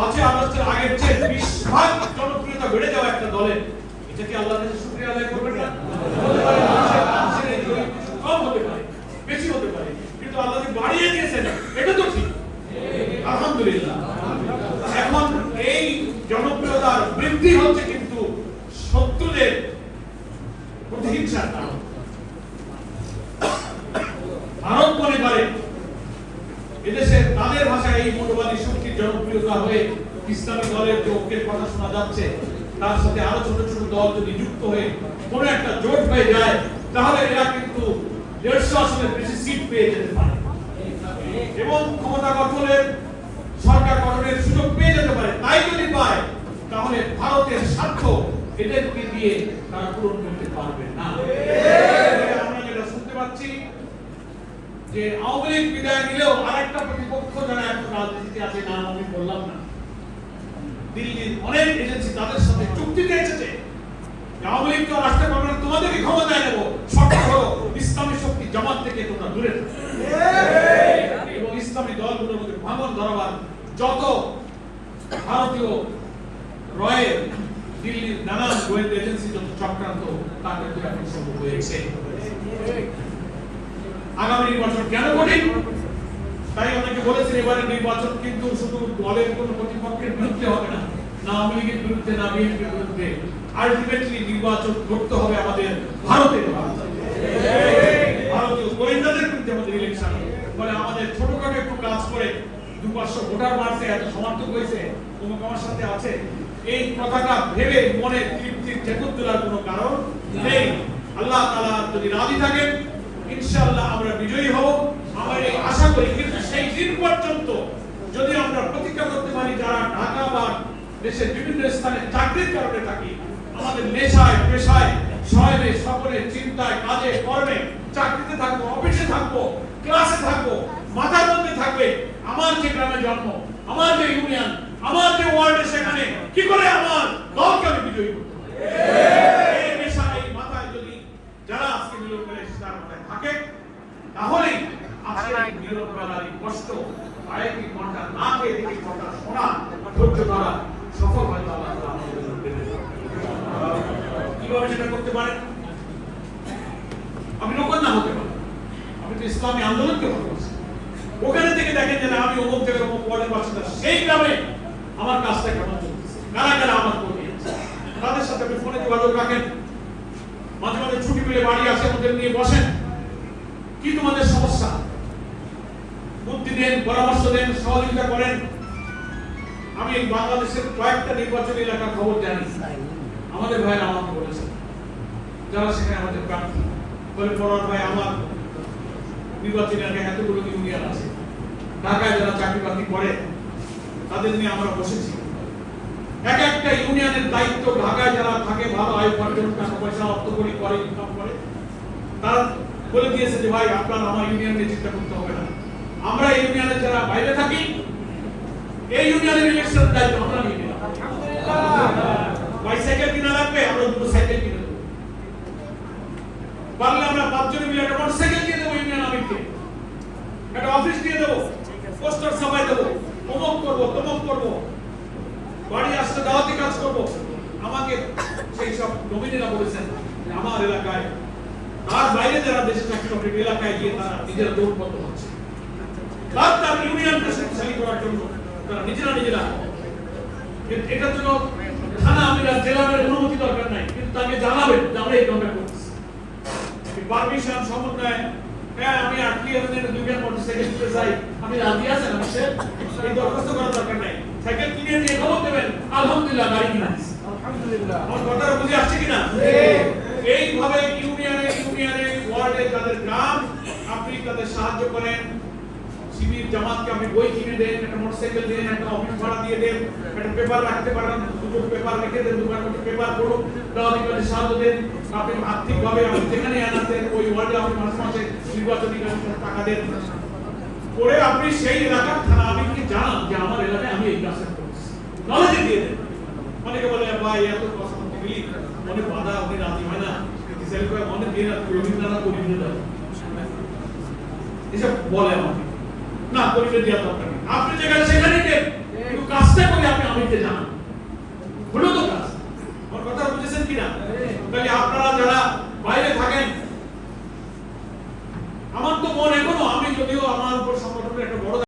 পাঁচই আগস্টের আগের চেয়ে বিশ জনপ্রিয়তা বেড়ে যাওয়া একটা দলের এটা কি আল্লাহর কাছে শুকরিয়া আদায় করবেন না? কম হতে পারে, বেশি হতে পারে। কিন্তু আল্লাহ বাড়িয়ে দিয়েছেন, এটা তো ঠিক। আলহামদুলিল্লাহ। এখন এই জনপ্রিয়তার বৃদ্ধি হচ্ছে কিন্তু শত্রুদের প্রতিহিংসার কারণ। ভারত মনে করে তাদের ভাষায় এই মৌলবাদী জনপ্রিয়তা হয়ে ইসলামী দলের যে ঐক্যের কথা শোনা যাচ্ছে, তার সাথে আরও ছোট ছোট দল যদি যুক্ত হয়ে কোনো একটা জোট হয়ে যায়, তাহলে এরা কিন্তু দেড়শো আসনের বেশি সিট পেয়ে যেতে পারে। এবং ক্ষমতা গঠনের, সরকার গঠনের সুযোগ পেয়ে যেতে পারে। তাই যদি পায়, তাহলে ভারতের স্বার্থ এদেরকে দিয়ে তারা পূরণ করতে পারবে না। যে আওয়ামী লীগ বিদায় নিলেও আরেকটা প্রতিপক্ষ যারা এখন রাজনীতিতে আছে, নাম আমি বললাম না। দিল্লির অনেক এজেন্সি তাদের সাথে চুক্তিতে এসেছে আওয়ামী লীগ তো আসতে পারবে তোমাদেরকে ক্ষমতায় নেব। শর্ত হলো ইসলামী শক্তি জামাত থেকে তোমরা দূরে। এবং ইসলামী দলগুলোর মধ্যে ভাঙন ধরাবার যত ভারতীয় রয়ের দিল্লির নানান গোয়েন্দা এজেন্সি যত চক্রান্ত তা কিন্তু এখন শুরু হয়েছে। আগামী নির্বাচন কেন কঠিন? তাই অনেকে বলেছেন এবারে নির্বাচন কিন্তু শুধু দলের কোন প্রতিপক্ষের বিরুদ্ধে হবে না না আওয়ামী লীগের বিরুদ্ধে, না বিএনপির বিরুদ্ধে। আলটিমেটলি নির্বাচন করতে হবে আমাদের ভারতের ভারতীয় গোয়েন্দাদের বিরুদ্ধে আমাদের ইলেকশন আমাদের ছোটখাটো একটু কাজ করে দু পাঁচশো ভোটার মারছে এত সমর্থক হয়েছে আমার সাথে আছে। এই কথাটা ভেবে মনে তৃপ্তির ঠেকুর তোলার কোনো কারণ নেই। আল্লাহ তাআলা যদি রাজি থাকেন ইনশাআল্লাহ আমরা বিজয়ী হব। আমরা এই আশা করি কিন্তু সেই দিন পর্যন্ত যদি আমরা প্রতিজ্ঞা করতে পারি যারা ঢাকা বা দেশের বিভিন্ন স্থানে চাকরির কারণে থাকি, আমাদের নেশায়, পেশায় শহরে সকলে চিন্তায়, কাজে, কর্মে চাকরিতে থাকব, অফিসে থাকব, ক্লাসে থাকব, মাথার মধ্যে থাকবে আমার যে গ্রামে জন্ম, আমার যে ইউনিয়ন, আমার যে ওয়ার্ডে সেখানে কি করে আমার দলকে আমি বিজয়ী করতে পারি? এই নেশা এই মাথায় যদি যারা আজকে মিলন করে তার মাথায় থাকে তাহলেই আজকে থেকে আমি না হতে পারি আমি তো ইসলামী আন্দোলনকে ভালোবাসি। ওখানে থেকে দেখেন যে আমি অমুক জায়গায় অমুক সেই গ্রামে আমার কাজটা কেমন চলতেছে? কারা কারা আমার কর্মী আছে তাদের সাথে আপনি ফোনে যোগাযোগ রাখেন। মাঝে মাঝে ছুটি পেলে বাড়ি আসে, ওদের নিয়ে বসেন। কি তোমাদের সমস্যা? দেন, পরামর্শ দেন, সহযোগিতা করেন। আমি বাংলাদেশের কয়েকটা নির্বাচনী এলাকার খবর জানি। আমাদের ভাইরা আমাকে বলেছেন যারা সেখানে আমাদের প্রার্থী। বলে পড়ার ভাই আমার নির্বাচনী এলাকায় এতগুলো ইউনিয়ন আছে। ঢাকায় যারা চাকরি বাকরি করে, তাদের নিয়ে আমরা বসেছি। এক একটা ইউনিয়নের দায়িত্ব ঢাকায় যারা থাকে, ভালো আয় উপার্জন, টাকা পয়সা, অর্থ করি, করে, ইনকাম করে, তারা বলে দিয়েছে যে, ভাই, আপনার আমার ইউনিয়ন নিয়ে চিন্তা করতে হবে না। আমরা ইউনিয়নে যারা বাইরে থাকি, এই ইউনিয়নের ইলেকশন দায়িত্ব আমরা নিয়ে নিলাম। বাইসাইকেল কিনা লাগবে, আমরা দুটো সাইকেল কিনে দেবো। পারলে আমরা পাঁচজনে মিলে একটা মোটরসাইকেল দিয়ে দেবো ইউনিয়ন আমিরকে। একটা অফিস দিয়ে দেবো পোস্টার ছাপাই দেবো। অমুক করব, তমক করব। বাড়ি আসতে দাওয়াতি কাজ করব। আমাকে সেই সব নমিনীরা বলেছেন আমার এলাকায় তার বাইরে যারা দেশে চাকরি বাকরি এলাকায় গিয়ে তারা নিজেরা দৌড়বদ্ধ হচ্ছে তার তার ইউনিয়নকে শক্তিশালী করার জন্য। তারা নিজেরা নিজেরা। এটার জন্য থানা আমিরা জেলামের অনুমতি দরকার নাই। কিন্তু তাকে জানাবেন যে আমরা এই কামটা করছি পারমিশন সমন্বয় হ্যাঁ আমি আটকে এমনি দুইটা মোটরসাইকেল দিতে চাই। আপনি রাজি আছেন আমার এই দরখাস্ত করার দরকার নাই। সাইকেল কিনে নিয়ে খবর দেবেন আলহামদুলিল্লাহ গাড়ি কিনা দিছি। আমার কথাটা বুঝে আসছে কিনা? এইভাবে ইউনিয়নে ইউনিয়নে ওয়ার্ডে যাদের গ্রাম আপনি তাদের সাহায্য করেন শিবির জামাতকে আপনি বই কিনে দেন, একটা মোটরসাইকেল দেন, একটা অফিস ভাড়া দিয়ে দেন, একটা পেপার রাখতে পারেন, দুটো পেপার রেখে দেন দোকান করতে পেপার পড়ুন তাহলে সাহায্য দেন, আপনি আর্থিকভাবে আপনি যেখানে আনাতেন ওই ওয়ার্ডে আপনি মাসে মাসে নির্বাচনী টাকা দেন। করে আপনি সেই এলাকার থানা আমিরকে জানান যে আমার এলাকায় আমি এই কাজটা করছি। নলেজে দিয়ে দেন। অনেকে বলে, ভাই, এত কষ্ট গেলি অনেক বাধা আপনি রাজি হয় না। অনেক দিন আর দাও এসব বলে আমাকে। না পরিচয় দেওয়া দরকার আপনি যে যেখানে সেখানে দেন কিন্তু কাজটা করে আপনি আমিকে জানান। হলো তো কাজ। আমার কথা বুঝেছেন কিনা? হ্যাঁ। তাহলে আপনারা যারা